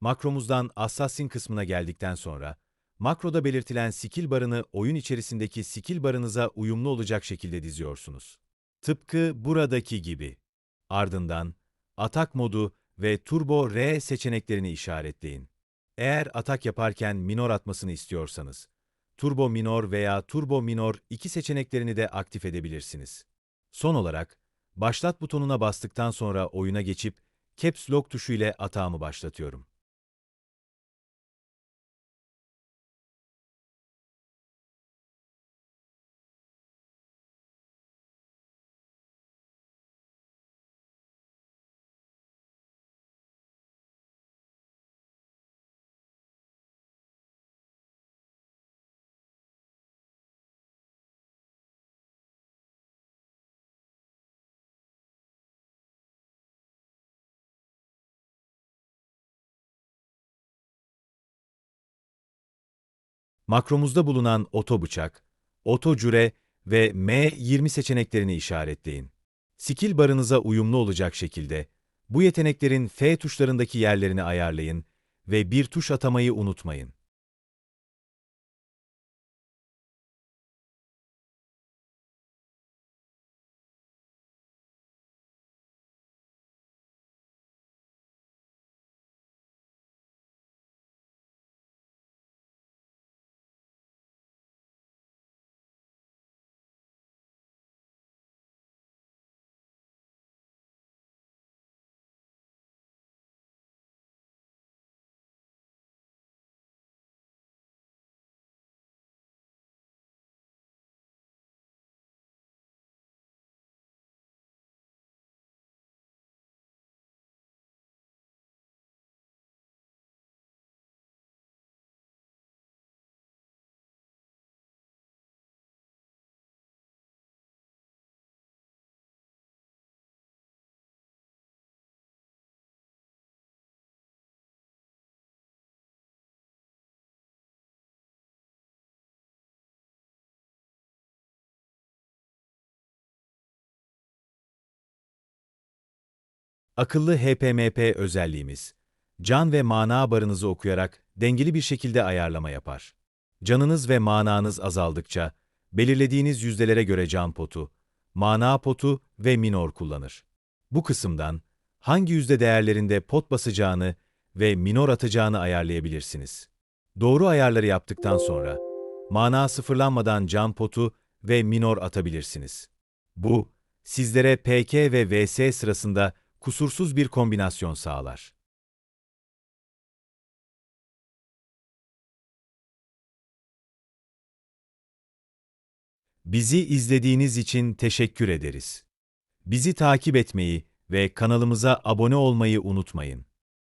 Makromuzdan Assassin kısmına geldikten sonra, makroda belirtilen skill barını oyun içerisindeki skill barınıza uyumlu olacak şekilde diziyorsunuz. Tıpkı buradaki gibi. Ardından atak modu ve turbo R seçeneklerini işaretleyin. Eğer atak yaparken minor atmasını istiyorsanız, turbo minor veya turbo minor iki seçeneklerini de aktif edebilirsiniz. Son olarak, başlat butonuna bastıktan sonra oyuna geçip Caps Lock tuşu ile atağımı başlatıyorum. Makromuzda bulunan oto bıçak, oto cüre ve M20 seçeneklerini işaretleyin. Skill barınıza uyumlu olacak şekilde bu yeteneklerin F tuşlarındaki yerlerini ayarlayın ve bir tuş atamayı unutmayın. Akıllı HPMP özelliğimiz, can ve mana barınızı okuyarak dengeli bir şekilde ayarlama yapar. Canınız ve mananız azaldıkça, belirlediğiniz yüzdelere göre can potu, mana potu ve minor kullanır. Bu kısımdan, hangi yüzde değerlerinde pot basacağını ve minor atacağını ayarlayabilirsiniz. Doğru ayarları yaptıktan sonra, mana sıfırlanmadan can potu ve minor atabilirsiniz. Bu, sizlere PK ve VS sırasında kusursuz bir kombinasyon sağlar. Bizi izlediğiniz için teşekkür ederiz. Bizi takip etmeyi ve kanalımıza abone olmayı unutmayın.